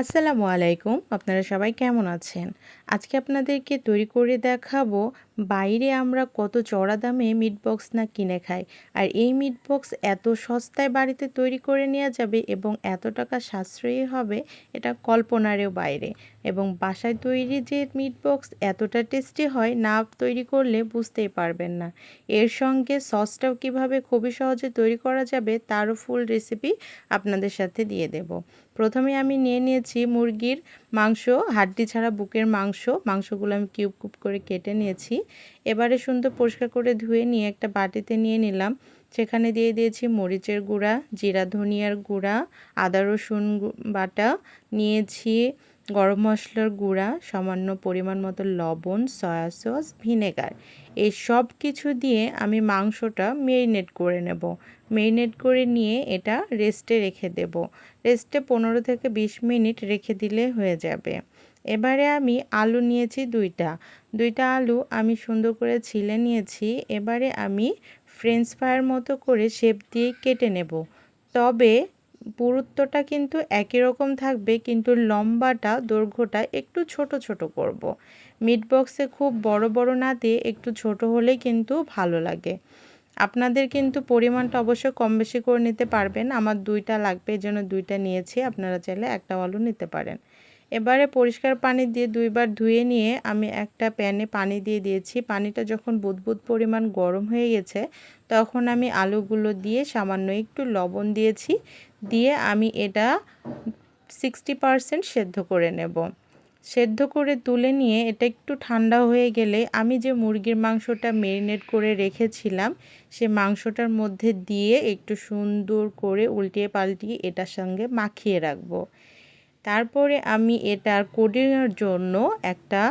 আসসালামু আলাইকুম। আপনারা সবাই কেমন আছেন? আজকে আপনাদেরকে তৈরি করে দেখাবো বাইরে আমরা কত চড়া দামে মিট বক্স না কিনে খাই? আর এই মিট বক্স এত সস্তায় বাড়িতে তৈরি করে নেওয়া যাবে এবং এত টাকা সাশ্রয়ী হবে, এটা কল্পনারও বাইরে। এবং বাসায় তৈরি যে মিট বক্স এতটা টেস্টি হয়, না তৈরি করলে বুঝতেই পারবেন না। এর সঙ্গে সসটাও কীভাবে খুবই সহজে তৈরি করা যাবে, তারও ফুল রেসিপি আপনাদের সাথে দিয়ে দেব। প্রথমে আমি নিয়ে নিয়েছি মুরগির মাংস, হাড্ডি ছাড়া বুকের মাংস। মাংসগুলো আমি কিউব কিউব করে কেটে নিয়েছি। এবারে সুন্দর পরিষ্কার করে ধুয়ে নিয়ে একটা বাটিতে নিয়ে নিলাম। সেখানে দিয়ে দিয়েছি মরিচের গুঁড়া, জিরা ধনিয়ার গুঁড়া, আদা রসুন বাটা, নিয়েছি গরম মশলার গুঁড়া, সামান্য পরিমাণ মতো লবণ, সয়া সস, ভিনেগার। এই সব কিছু দিয়ে আমি মাংসটা মেরিনেট করে নেব। মেরিনেট করে নিয়ে এটা রেস্টে রেখে দেব। রেস্টে পনেরো থেকে বিশ মিনিট রেখে দিলে হয়ে যাবে। এবারে আমি আলু নিয়েছি দুইটা। দুইটা আলু আমি সুন্দর করে ছিলে নিয়েছি। এবারে আমি ফ্রেঞ্চ ফ্রাইয়ের মতো করে শেপ দিয়ে কেটে নেব। তবে পুরুত্বটা কিন্তু একই রকম থাকবে, কিন্তু লম্বাটা, দৈর্ঘ্যটা একটু ছোট ছোট করব। মিট বক্সে খুব বড় বড় না দিয়ে একটু ছোট হলেই কিন্তু ভালো লাগে। আপনাদের কিন্তু পরিমাণটা অবশ্যই কম বেশি করে নিতে পারবেন। আমার দুইটা লাগবে এই জন্য দুইটা নিয়েছি। আপনারা চাইলে একটা আলু নিতে পারেন। এবারে পরিষ্কার পানি দিয়ে দুইবার ধুয়ে নিয়ে আমি একটা প্যানে পানি দিয়ে দিয়েছি। পানিটা যখন বুদবুদ পরিমাণ গরম হয়ে গেছে, তখন আমি আলুগুলো দিয়ে সামান্য একটু লবণ দিয়েছি। দিয়ে আমি এটা সিক্সটি পারসেন্ট সেদ্ধ করে নেব। সেদ্ধ করে তুলে নিয়ে এটা একটু ঠান্ডা হয়ে গেলে আমি যে মুরগির মাংসটা মেরিনেট করে রেখেছিলাম, সে মাংসটার মধ্যে দিয়ে একটু সুন্দর করে উল্টিয়ে পাল্টিয়ে এটার সঙ্গে মাখিয়ে রাখব। তারপরে আমি এটার কোডিংয়ের জন্য একটা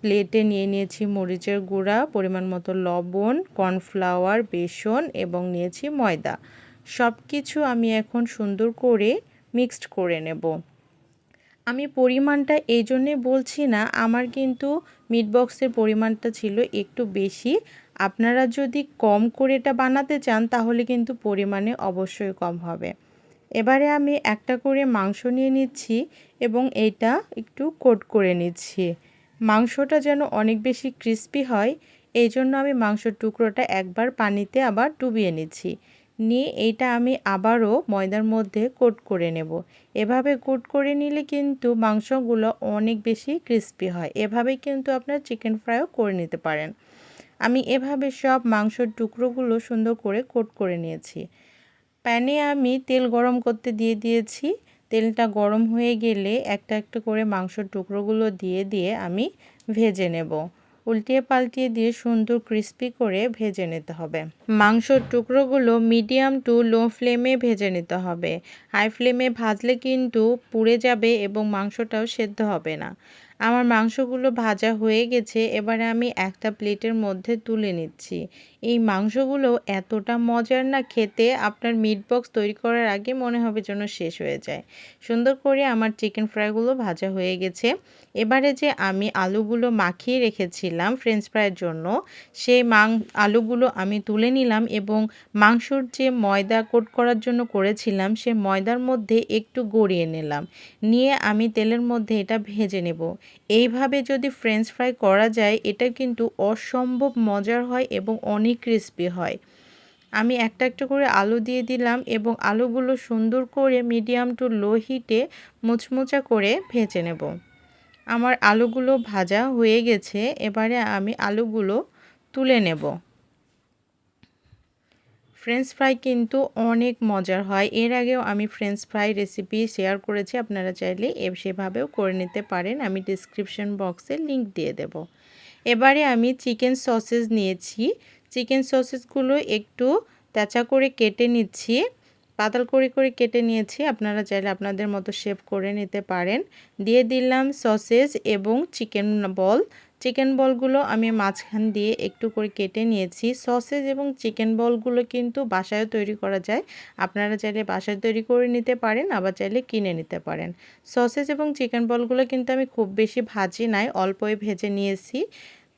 প্লেটে নিয়ে নিয়েছি মরিচের গুঁড়া, পরিমাণ মতো লবণ, কর্নফ্লাওয়ার, বেসন এবং নিয়েছি ময়দা। সব কিছু আমি এখন সুন্দর করে মিক্সড করে নেব। আমি পরিমাণটা এই জন্যে বলছি না, আমার কিন্তু মিট বক্সের পরিমাণটা ছিল একটু বেশি। আপনারা যদি কম করে এটা বানাতে চান, তাহলে কিন্তু পরিমাণে অবশ্যই কম হবে। এবারে আমি একটা করে মাংস নিয়ে নিচ্ছি এবং এইটা একটু কোট করে নিচ্ছি। মাংসটা যেন অনেক বেশি ক্রিস্পি হয়, এই জন্য আমি মাংসর টুকরোটা একবার পানিতে আবার ডুবিয়ে নিচ্ছি। নিয়ে এইটা আমি আবারও ময়দার মধ্যে কোট করে নেব। এভাবে কোট করে নিলে কিন্তু মাংসগুলো অনেক বেশি ক্রিস্পি হয়। এভাবে কিন্তু আপনার চিকেন ফ্রাইও করে নিতে পারেন। আমি এভাবে সব মাংসর টুকরোগুলো সুন্দর করে কোট করে নিয়েছি। প্যানে আমি তেল গরম করতে দিয়ে দিয়েছি। তেলটা গরম হয়ে গেলে একটা একটা করে মাংসর টুকরোগুলো দিয়ে দিয়ে আমি ভেজে নেব। উল্টিয়ে পাল্টিয়ে দিয়ে সুন্দর ক্রিস্পি করে ভেজে নিতে হবে। মাংসর টুকরোগুলো মিডিয়াম টু লো ফ্লেমে ভেজে নিতে হবে। হাই ফ্লেমে ভাজলে কিন্তু পুড়ে যাবে এবং মাংসটাও সেদ্ধ হবে না। আমার মাংসগুলো ভাজা হয়ে গেছে, এবারে আমি একটা প্লেটের মধ্যে তুলে নিচ্ছি। এই মাংসগুলো এতটা মজার না খেতে, আপনার মিট বক্স তৈরি করার আগে মনে হবে যেন শেষ হয়ে যায়। সুন্দর করে আমার চিকেন ফ্রাইগুলো ভাজা হয়ে গেছে। এবারে যে আমি আলুগুলো মাখিয়ে রেখেছিলাম ফ্রেঞ্চ ফ্রাইয়ের জন্য, সেই মাং, আলুগুলো আমি তুলে নিলাম এবং মাংসর যে ময়দা কোট করার জন্য করেছিলাম, সে ময়দার মধ্যে একটু গড়িয়ে নিলাম। নিয়ে আমি তেলের মধ্যে এটা ভেজে নেব। এইভাবে যদি ফ্রেঞ্চ ফ্রাই করা যায়, এটা কিন্তু অসম্ভব মজার হয় এবং অনেক ক্রিস্পি হয়। আমি একটা একটা করে আলু দিয়ে দিলাম এবং আলুগুলো সুন্দর করে মিডিয়াম টু লো হিটে মুচমুচা করে ভেজে নেব। আমার আলুগুলো ভাজা হয়ে গেছে, এবারে আমি আলুগুলো তুলে নেব। ফ্রেঞ্চ ফ্রাই কিন্তু অনেক মজার হয়। এর আগেও আমি ফ্রেঞ্চ ফ্রাই রেসিপি শেয়ার করেছি, আপনারা চাইলে সেভাবেও করে নিতে পারেন। আমি ডিসক্রিপশন বক্সে লিংক দিয়ে দেব। এবারে আমি চিকেন সসেস নিয়েছি। চিকেন সসেসগুলো একটু তেঁচা করে কেটে নিচ্ছি। পাতাল করে করে কেটে নিয়েছি। আপনারা চাইলে আপনাদের মতো শেপ করে নিতে পারেন। দিয়ে দিলাম সসেস এবং চিকেন বল চিকেন বলগুলো আমি মাঝখান দিয়ে একটু করে কেটে নিয়েছি। সসেজ এবং চিকেন বলগুলো কিন্তু বাসায় তৈরি করা যায়। আপনারা চাইলে বাসায় তৈরি করে নিতে পারেন, আবার চাইলে কিনে নিতে পারেন। সসেজ এবং চিকেন বলগুলো কিন্তু আমি খুব বেশি ভাজি নাই, অল্পই ভেজে নিয়েছি।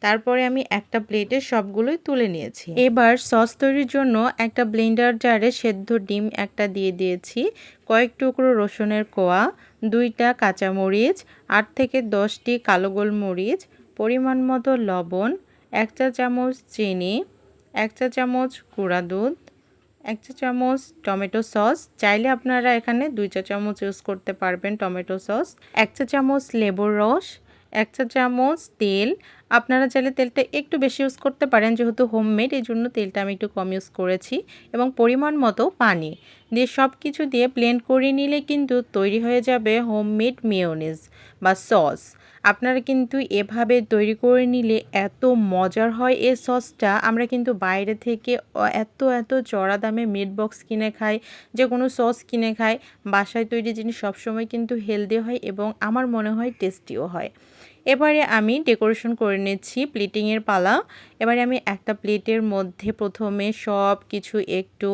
তারপরে আমি একটা প্লেটে সবগুলোই তুলে নিয়েছি। এবার সস তৈরির জন্য একটা ব্লেন্ডার জারে সেদ্ধ ডিম একটা দিয়ে দিয়েছি কয়েক টুকরো রসুনের কোয়া দুইটা কাঁচামরিচ আট থেকে দশটি কালো গোলমরিচ পরিমাণ মতো লবণ এক চা চামচ চিনি এক চা চামচ গুঁড়া দুধ এক চা চামচ টমেটো সস চাইলে আপনারা এখানে দুই চা চামচ ইউজ করতে পারবেন টমেটো সস এক চা চামচ লেবুর রস এক চা চামচ তেল আপনারা চাইলে তেলটা একটু বেশি ইউজ করতে পারেন, যেহেতু হোমমেড এই জন্য তেলটা আমি একটু কম ইউজ করেছি। এবং পরিমাণ মতো পানি দিয়ে সব কিছু দিয়ে ব্লেন্ড করে নিলে কিন্তু তৈরি হয়ে যাবে হোমমেড মেয়োনিজ বা সস আপনারা কিন্তু এভাবে তৈরি করে নিলে এত মজার হয় এই সসটা আমরা কিন্তু বাইরে থেকে এত এত চড়া দামে মিট বক্স কিনে খাই যে কোনো সস কিনে খাই। বাসায় তৈরি জিনিস সবসময় কিন্তু হেলদি হয় এবং আমার মনে হয় টেস্টিও হয়। এবারে আমি ডেকোরেশন করে নিচ্ছি প্লেটিংয়ের পালা। এবারে আমি একটা প্লেটের মধ্যে প্রথমে সব কিছু একটু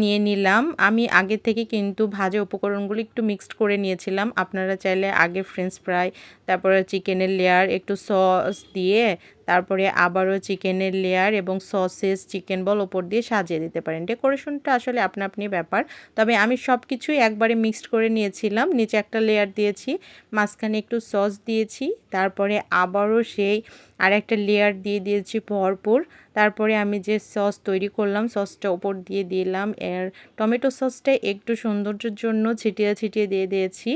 নিয়ে নিলাম। আমি আগে থেকে কিন্তু ভাজা উপকরণগুলো একটু মিক্সড করে নিয়েছিলাম। আপনারা চাইলে আগে ফ্রেঞ্চ ফ্রাই তারপরে চিকেনের লেয়ার একটু সস দিয়ে তারপরে আবারও চিকেনের লেয়ার এবং সসেস চিকেন বল ওপর দিয়ে সাজিয়ে দিতে পারেন। ডেকোরেশনটা আসলে আপনা আপনি ব্যাপার। তবে আমি সব কিছুই একবারে মিক্সড করে নিয়েছিলাম। নিচে একটা লেয়ার দিয়েছি, মাঝখানে একটু সস দিয়েছি, তারপরে আবারও সেই আর একটা লেয়ার দিয়ে দিয়েছি ভরপুর। তারপরে আমি যে সস তৈরি করলাম সসটা ওপর দিয়ে দিলাম। এর টমেটো সসটা একটু সৌন্দর্যের জন্য ছিটিয়ে ছিটিয়ে দিয়ে দিয়েছি।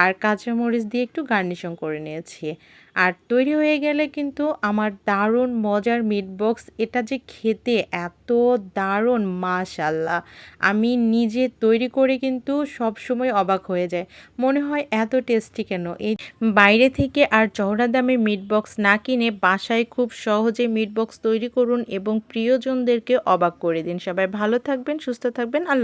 আর কাঁচামরিচ দিয়ে একটু গার্নিশন করে নিয়েছি। আর তৈরি হয়ে গেলে কিন্তু আমার দারুণ মজার মিট বক্স এটা যে খেতে এত দারুণ মাশাল্লাহ আমি নিজে তৈরি করে কিন্তু সব সময় অবাক হয়ে যায় মনে হয় এত টেস্টি কেন? এই বাইরে থেকে আর চওড়া দামে মিট বক্স না কিনে বাসায় খুব সহজে মিট বক্স তৈরি করুন এবং প্রিয়জনদেরকে অবাক করে দিন। সবাই ভালো থাকবেন, সুস্থ থাকবেন। আল্লাহ